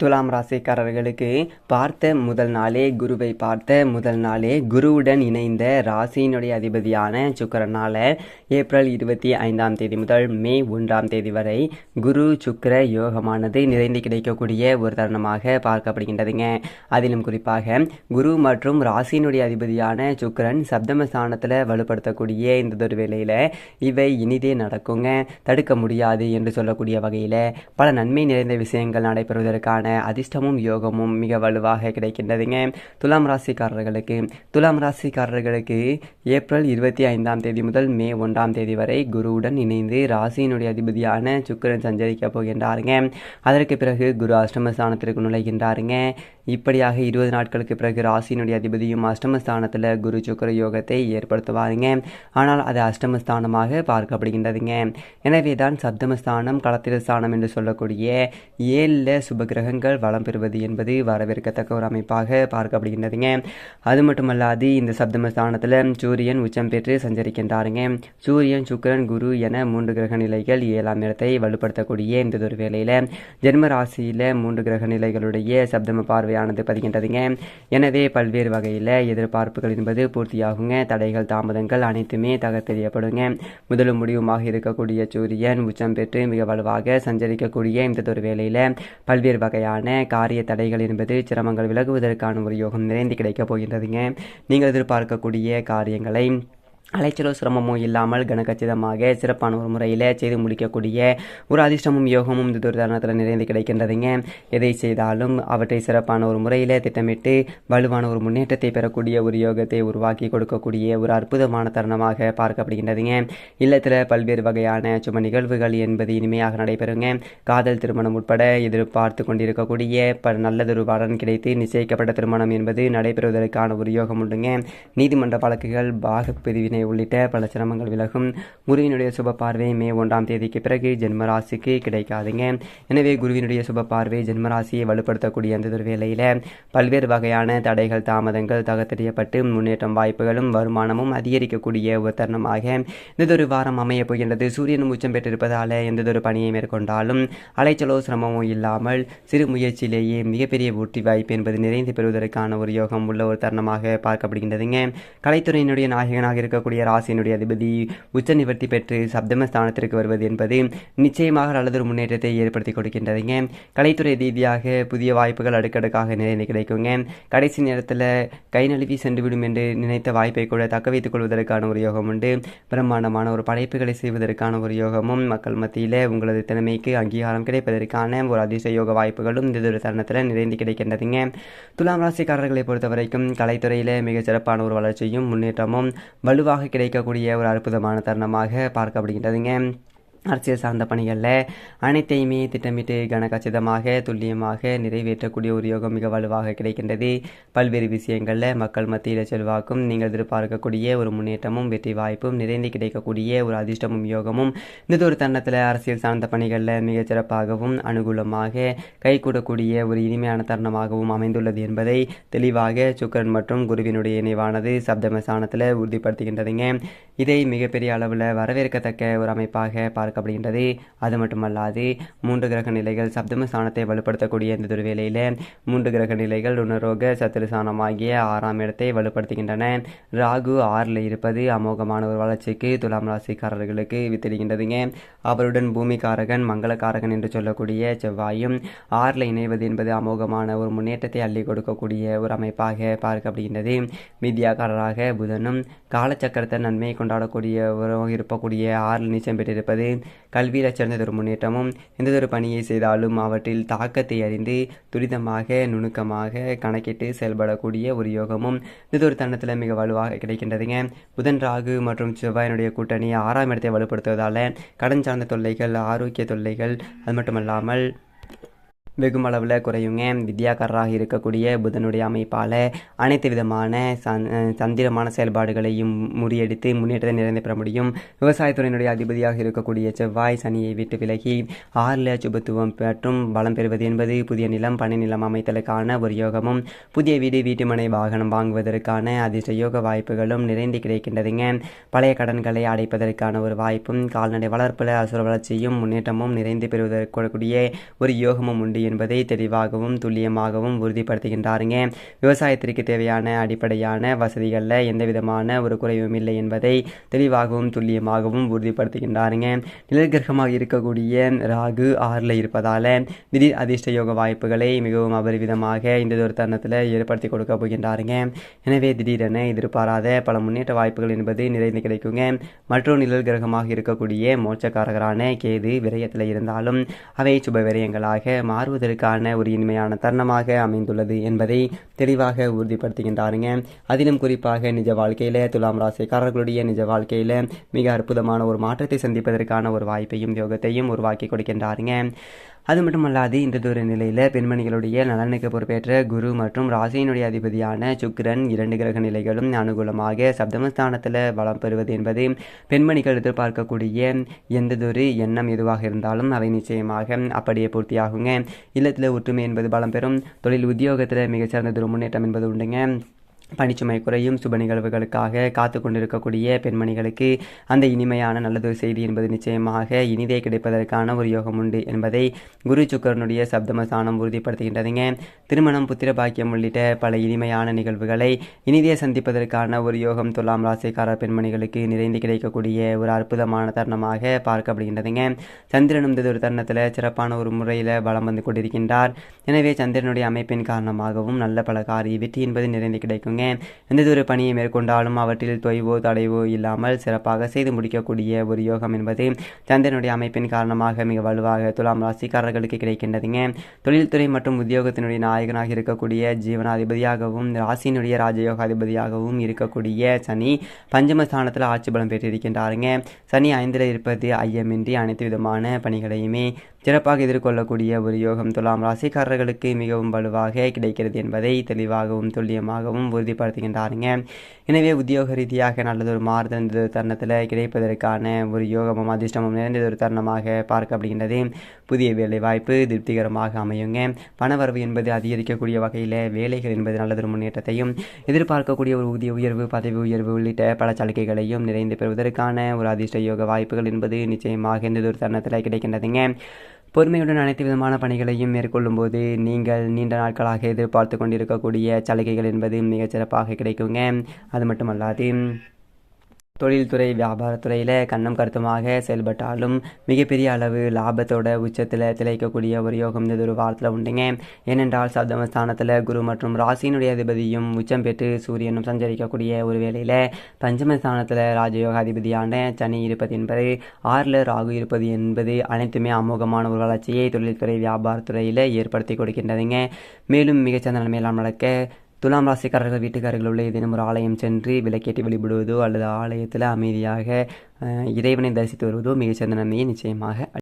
துலாம் ராசிக்காரர்களுக்கு பார்த்த முதல் நாளே குருவை பார்த்த முதல் நாளே குருவுடன் இணைந்த ராசியினுடைய அதிபதியான சுக்கரனால் ஏப்ரல் இருபத்தி ஐந்தாம் தேதி முதல் மே ஒன்றாம் தேதி வரை குரு சுக்கர யோகமானது நிறைந்து கிடைக்கக்கூடிய ஒரு தருணமாக பார்க்கப்படுகின்றதுங்க. அதிலும் குறிப்பாக குரு மற்றும் ராசியினுடைய அதிபதியான சுக்கரன் சப்தமஸ்தானத்தில் வலுப்படுத்தக்கூடிய இந்த ஒரு வேளையில் இவை இனிதே நடக்குங்க. தடுக்க முடியாது என்று சொல்லக்கூடிய வகையில் பல நன்மை நிறைந்த விஷயங்கள் நடைபெறுவதற்கான அதிர்ஷ்டமும் யோகமும் மிக வலுவாக கிடைக்கின்றதுங்க. துலாம் ராசிக்காரர்களுக்கு துலாம் ராசிக்காரர்களுக்கு ஏப்ரல் இருபத்தி ஐந்தாம் தேதி முதல் மே ஒன்றாம் தேதி வரை குருவுடன் இணைந்து ராசியினுடைய அதிபதியான சுக்கரன் சஞ்சரிக்க போகின்றாருங்க. அதற்கு பிறகு குரு அஷ்டமஸ்தானத்திற்கு நுழைகின்றாருங்க. இப்படியாக இருபது நாட்களுக்கு பிறகு ராசியினுடைய அதிபதியும் அஷ்டமஸ்தானத்தில் குரு சுக்கர யோகத்தை ஏற்படுத்துவாருங்க. ஆனால் அது அஷ்டமஸ்தானமாக பார்க்கப்படுகின்றதுங்க. எனவே தான் சப்தமஸ்தானம் களத்திர ஸ்தானம் என்று சொல்லக்கூடிய ஏழில் சுபகிரகங்கள் வளம் பெறுவது என்பது வரவேற்கத்தக்க ஒரு அமைப்பாக பார்க்கப்படுகின்றதுங்க. அது மட்டுமல்லாது இந்த சப்தமஸ்தானத்தில் சூரியன் உச்சம் பெற்று சஞ்சரிக்கின்றாருங்க. சூரியன் சுக்கிரன் குரு என மூன்று கிரக நிலைகள் ஏழாம் இடத்தை வலுப்படுத்தக்கூடிய இந்த ஒரு வேளையில் ஜென்ம ராசியில் மூன்று கிரக நிலைகளுடைய சப்தம பார்வையானது பதிகின்றதுங்க. எனவே பல்வேறு வகையில் எதிர்பார்ப்புகள் என்பது பூர்த்தியாகுங்க. தடைகள் தாமதங்கள் அனைத்துமே தகர்த்தெறியப்படுங்க. முதலும் முடிவுமாக இருக்கக்கூடிய சூரியன் உச்சம் பெற்று மிக வலுவாக சஞ்சரிக்கக்கூடிய இந்த ஒரு வேளையில் பல்வேறு வகையான காரிய தடைகள் என்பது சிரமங்கள் விலகுவதற்கான ஒரு யோகம் நிறைந்து கிடைக்கப் போகின்றதுங்க. நீங்கள் எதிர்பார்க்கக்கூடிய காரியங்களை அலைச்சலோ சிரமமோ இல்லாமல் கனகச்சிதமாக சிறப்பான ஒரு முறையில் செய்து முடிக்கக்கூடிய ஒரு அதிர்ஷ்டமும் யோகமும் இந்த ஒரு தருணத்தில் நிறைந்து கிடைக்கின்றதுங்க. எதை செய்தாலும் அவற்றை சிறப்பான ஒரு முறையில் திட்டமிட்டு வலுவான ஒரு முன்னேற்றத்தை பெறக்கூடிய ஒரு யோகத்தை உருவாக்கி கொடுக்கக்கூடிய ஒரு அற்புதமான தருணமாக பார்க்கப்படுகின்றதுங்க. இல்லத்தில் பல்வேறு வகையான சும நிகழ்வுகள் என்பது இனிமையாக நடைபெறுங்க. காதல் திருமணம் உட்பட எதிர்பார்த்து கொண்டிருக்கக்கூடிய ப நல்லதொரு வரன் கிடைத்து நிச்சயிக்கப்பட்ட திருமணம் என்பது நடைபெறுவதற்கான ஒரு யோகம் உண்டுங்க. நீதிமன்ற வழக்குகள் பாகப்பிரிவினை பிரிவினை உள்ளிட்ட பல சிரமங்கள் விலகும். குருவினுடைய சுப பார்வை மே ஒன்றாம் தேதிக்கு பிறகு ஜென்மராசிக்கு கிடைக்காதுங்க. எனவே குருவினுடைய சுப பார்வை ஜென்மராசியை வலுப்படுத்தக்கூடிய அந்த ஒரு வேளையில் பல்வேறு வகையான தடைகள் தாமதங்கள் தகத்தறியப்பட்டு முன்னேற்றம் வாய்ப்புகளும் வருமானமும் அதிகரிக்கக்கூடிய ஒரு தருணமாக இந்த ஒரு வாரம் அமையப் போகின்றது. சூரியனும் உச்சம் பெற்றிருப்பதால் எந்ததொரு பணியை மேற்கொண்டாலும் அலைச்சலோ சிரமமோ இல்லாமல் சிறு முயற்சியிலேயே மிகப்பெரிய ஊட்டி வாய்ப்பு என்பது நிறைந்து பெறுவதற்கான ஒரு யோகம் உள்ள ஒரு தருணமாக பார்க்கப்படுகின்றதுங்க. கலைத்துறையினுடைய நாயகனாக இருக்கக்கூடிய ராசியினுடைய அதிபதி உச்ச நிவர்த்தி பெற்று சப்தமஸ்தானத்திற்கு வருவது என்பது நிச்சயமாக நல்லதொரு முன்னேற்றத்தை ஏற்படுத்தி கொடுக்கின்றதுங்க. கலைத்துறை ரீதியாக புதிய வாய்ப்புகள் அடுக்கடுக்காக நிறைந்து கிடைக்குங்க. கடைசி நேரத்தில் கை நழுவி சென்றுவிடும் என்று நினைத்த வாய்ப்பை கூட தக்க வைத்துக் கொள்வதற்கான ஒரு யோகம் உண்டு. பிரம்மாண்டமான ஒரு படைப்புகளை செய்வதற்கான ஒரு யோகமும் மக்கள் மத்தியில் உங்களது திறமைக்கு அங்கீகாரம் கிடைப்பதற்கான ஒரு அதிர்ஷ்ட யோக வாய்ப்புகளும் இந்த ஒரு தருணத்தில் நிறைந்து கிடைக்கின்றதுங்க. துலாம் ராசிக்காரர்களை பொறுத்த வரைக்கும் கலைத்துறையில் மிகச் சிறப்பான ஒரு வளர்ச்சியும் முன்னேற்றமும் வலுவாக கிடைக்கக்கூடிய ஒரு அற்புதமான தருணமாக பார்க்கப்படுகின்றதுங்க. அரசியல் சார்ந்த பணிகளில் அனைத்தையுமே திட்டமிட்டு கனகச்சிதமாக துல்லியமாக நிறைவேற்றக்கூடிய ஒரு யோகம் மிக வலுவாக கிடைக்கின்றது. பல்வேறு விஷயங்களில் மக்கள் மத்தியில் செல்வாக்கும் நீங்கள் எதிர்பார்க்கக்கூடிய ஒரு முன்னேற்றமும் வெற்றி வாய்ப்பும் நிறைந்து கிடைக்கக்கூடிய ஒரு அதிர்ஷ்டமும் யோகமும் இந்த ஒரு தருணத்தில் அரசியல் சார்ந்த பணிகளில் மிகச் சிறப்பாகவும் அனுகூலமாக கைகூடக்கூடிய ஒரு இனிமையான தருணமாகவும் அமைந்துள்ளது என்பதை தெளிவாக சுக்கரன் மற்றும் குருவினுடைய இணைவானது சப்தமசானத்தில் உறுதிப்படுத்துகின்றதுங்க. இதை மிகப்பெரிய அளவில் வரவேற்கத்தக்க ஒரு அமைப்பாக பார்க்க பார்க்கப்படுகின்றது அது மட்டுமல்லாது மூன்று கிரக நிலைகள் சப்தம ஸ்தானத்தை வலுப்படுத்தக்கூடிய இந்த ஒரு மூன்று கிரக நிலைகள் உணரோக சத்துருசானம் ஆகிய ஆறாம் இடத்தை வலுப்படுத்துகின்றன. ராகு ஆறில் இருப்பது அமோகமான ஒரு வளர்ச்சிக்கு துலாம் ராசிக்காரர்களுக்கு வித்திடுகின்றதுங்க. அவருடன் பூமிகாரகன் மங்களகாரகன் என்று சொல்லக்கூடிய செவ்வாயும் ஆறில் இணைவது என்பது அமோகமான ஒரு முன்னேற்றத்தை அள்ளி கொடுக்கக்கூடிய ஒரு அமைப்பாக பார்க்கப்படுகின்றது வித்யாக்காரராக புதனும் காலச்சக்கரத்தை நன்மை கொண்டாடக்கூடிய ஒரு இருக்கக்கூடிய ஆறில் நீச்சம் பெற்றிருப்பது கல்வியில் சிறந்ததொரு முன்னேற்றமும் எந்ததொரு பணியை செய்தாலும் அவற்றில் தாக்கத்தை அறிந்து துரிதமாக நுணுக்கமாக கணக்கிட்டு செயல்படக்கூடிய ஒரு யோகமும் இந்த தருணத்தில் மிக வலுவாக கிடைக்கின்றதுங்க. புதன் ராகு மற்றும் செவ்வாயினுடைய கூட்டணி ஆறாம் இடத்தை வலுப்படுத்துவதால் கடன் சார்ந்த தொல்லைகள் ஆரோக்கிய தொல்லைகள் அது மட்டுமல்லாமல் வெகுமளவில் குறையுங்க. வித்யாக்காரராக இருக்கக்கூடிய புதனுடைய அமைப்பால் அனைத்து விதமான சந் சந்திரமான செயல்பாடுகளையும் முறியடித்து முன்னேற்றத்தை நிறைந்து பெற முடியும். விவசாயத்துறையினுடைய அதிபதியாக இருக்கக்கூடிய செவ்வாய் சனியை விட்டு விலகி ஆறில் சுபத்துவம் மற்றும் பலம் பெறுவது என்பது புதிய நிலம் பனை நிலம் அமைத்தலுக்கான ஒரு யோகமும். புதிய வீடு வீட்டுமனை வாகனம் வாங்குவதற்கான அதிர்ஷ்ட யோக வாய்ப்புகளும் நிறைந்து கிடைக்கின்றதுங்க. பழைய கடன்களை அடைப்பதற்கான ஒரு வாய்ப்பும் கால்நடை வளர்ப்பில் அசுர வளர்ச்சியும் முன்னேற்றமும் நிறைந்து பெறுவதற்கூடிய ஒரு யோகமும் உண்டு என்பதை தெளிவாகவும் துல்லியமாகவும் உறுதிப்படுத்துகின்றாருங்க. விவசாயத்திற்கு தேவையான அடிப்படையான வசதிகளில் எந்த விதமான ஒரு குறைவும் இல்லை என்பதை தெளிவாகவும் துல்லியமாகவும் உறுதிப்படுத்துகின்றாருங்க. நிலக்கிரகமாக இருக்கக்கூடிய ராகு ஆறில் இருப்பதால் திடீர் அதிர்ஷ்ட யோக வாய்ப்புகளை மிகவும் அபரிவிதமாக இந்த ஒரு தருணத்தில் ஏற்படுத்தி கொடுக்க போகின்றாருங்க. எனவே திடீரென எதிர்பாராத பல முன்னேற்ற வாய்ப்புகள் என்பது நிறைந்து கிடைக்குங்க. மற்றொரு நிழல் கிரகமாக இருக்கக்கூடிய மோட்சக்காரகரான கேது விரயத்தில் இருந்தாலும் அவை சுப விரயங்களாக மாறுவதற்கான ஒரு இனிமையான தருணமாக அமைந்துள்ளது என்பதை தெளிவாக உறுதிப்படுத்துகின்றாருங்க. அதிலும் குறிப்பாக நிஜ வாழ்க்கையில் துலாம் ராசிக்காரர்களுடைய நிஜ வாழ்க்கையில் மிக அற்புதமான ஒரு மாற்றத்தை சந்திப்பதற்கான ஒரு வாய்ப்பையும் யோகத்தையும் உருவாக்கி கொடுக்கின்றாருங்க. அது மட்டுமல்லாது இந்த நிலையில் பெண்மணிகளுடைய நலனுக்கு பொறுப்பேற்ற குரு மற்றும் ராசியினுடைய அதிபதியான சுக்கிரன் இரண்டு கிரக நிலைகளும் அனுகூலமாக சப்தமஸ்தானத்தில் வளம் பெறுவது என்பது பெண்மணிகள் எதிர்பார்க்கக்கூடிய எந்ததொரு எண்ணம் எதுவாக இருந்தாலும் அவை நிச்சயமாக அப்படியே பூர்த்தியாகுங்க. இல்லத்தில் ஒற்றுமை என்பது பலம் பெறும். தொழில் உத்தியோகத்தில் மிகச்சிறந்ததொரு முன்னேற்றம் என்பது உண்டுங்க. பணிச்சுமை குறையும் சுப நிகழ்வுகளுக்காக காத்து கொண்டிருக்கக்கூடிய பெண்மணிகளுக்கு அந்த இனிமையான நல்லதொரு செய்தி என்பது நிச்சயமாக இனிதே கிடைப்பதற்கான ஒரு யோகம் உண்டு என்பதை குரு சுக்கரனுடைய சப்தமஸ்தானம் உறுதிப்படுத்துகின்றதுங்க. திருமணம் புத்திர பாக்கியம் உள்ளிட்ட பல இனிமையான நிகழ்வுகளை இனிதே சந்திப்பதற்கான ஒரு யோகம் துலாம் ராசிக்கார பெண்மணிகளுக்கு நிறைந்து கிடைக்கக்கூடிய ஒரு அற்புதமான தருணமாக பார்க்கப்படுகின்றதுங்க. சந்திரன் இந்த ஒரு தருணத்தில் சிறப்பான ஒரு முறையில் வளம் வந்து கொண்டிருக்கின்றார். எனவே சந்திரனுடைய அமைப்பின் காரணமாகவும் நல்ல பல காரிய வெற்றி என்பது நிறைந்து கிடைக்குங்க. எந்த ஒரு பணியை மேற்கொண்டாலும் அவற்றில் தொய்வோ தடைவோ இல்லாமல் சிறப்பாக செய்து முடிக்கக்கூடிய ஒரு யோகம் என்பது சந்திரனுடைய அமைப்பின் காரணமாக மிக வலுவாக துலாம் ராசிக்காரர்களுக்கு கிடைக்கின்றதுங்க. தொழில்துறை மற்றும் உத்தியோகத்தினுடைய நாயகனாக இருக்கக்கூடிய ஜீவனாதிபதியாகவும் ராசியினுடைய ராஜயோகாதிபதியாகவும் இருக்கக்கூடிய சனி பஞ்சமஸ்தானத்தில் ஆட்சி பலம் பெற்றிருக்கின்றாருங்க. சனி ஐந்தில் இருப்பது ஐயமின்றி அனைத்து விதமான பணிகளையுமே சிறப்பாக எதிர்கொள்ளக்கூடிய ஒரு யோகம் துலாம் ராசிக்காரர்களுக்கு மிகவும் வலுவாக கிடைக்கிறது என்பதை தெளிவாகவும் துல்லியமாகவும் உறுதிப்படுத்துகின்றாருங்க. எனவே உத்தியோக ரீதியாக நல்லதொரு மாறுதல் இந்த தருணத்தில் கிடைப்பதற்கான ஒரு யோகமும் அதிர்ஷ்டமும் நிறைந்ததொரு தருணமாக பார்க்கப்படுகின்றது. புதிய வேலை வாய்ப்பு திருப்திகரமாக அமையுங்க. பணவரவு என்பது அதிகரிக்கக்கூடிய வகையில் வேலைகள் என்பது நல்லதொரு முன்னேற்றத்தையும் எதிர்பார்க்கக்கூடிய ஒரு ஊதிய உயர்வு பதவி உயர்வு உள்ளிட்ட பல சலுகைகளையும் நிறைந்து பெறுவதற்கான ஒரு அதிர்ஷ்ட யோக வாய்ப்புகள் என்பது நிச்சயமாக இந்த ஒரு தருணத்தில் கிடைக்கின்றதுங்க. பொறுமையுடன் அனைத்து விதமான பணிகளையும் மேற்கொள்ளும் போது நீங்கள் நீண்ட நாட்களாக எதிர்பார்த்து கொண்டிருக்கக்கூடிய சலுகைகள் என்பது மிகச்சிறப்பாக கிடைக்குங்க. அது மட்டுமல்லாது தொழில்துறை வியாபாரத்துறையில் கண்ணம் கருத்துமாக செயல்பட்டாலும் மிகப்பெரிய அளவு லாபத்தோட உச்சத்தில் திளைக்கக்கூடிய ஒரு யோகம் இந்த ஒரு வாரத்தில் உண்டுங்க. ஏனென்றால் சப்தமஸ்தானத்தில் குரு மற்றும் ராசியினுடைய அதிபதியும் உச்சம் பெற்று சூரியனும் சஞ்சரிக்கக்கூடிய ஒரு வேளையில் பஞ்சமஸ்தானத்தில் ராஜயோக அதிபதியான சனி இருப்பது என்பது ஆறில் ராகு இருப்பது என்பது அனைத்துமே அமோகமான ஒரு வளர்ச்சியை தொழில்துறை வியாபாரத்துறையில் ஏற்படுத்தி கொடுக்கின்றதுங்க. மேலும் மிகச்சிறந்த நிலைமையெல்லாம் நடக்க துலாம் ராசிக்காரர்கள் வீட்டுக்காரர்கள் உள்ள ஏதேனும் ஒரு ஆலயம் சென்று விளக்கேற்றி வழிபடுவதோ அல்லது ஆலயத்தில் அமைதியாக இறைவனை தரிசித்து வருவதோ மிகச்சிறந்த நன்மையை நிச்சயமாக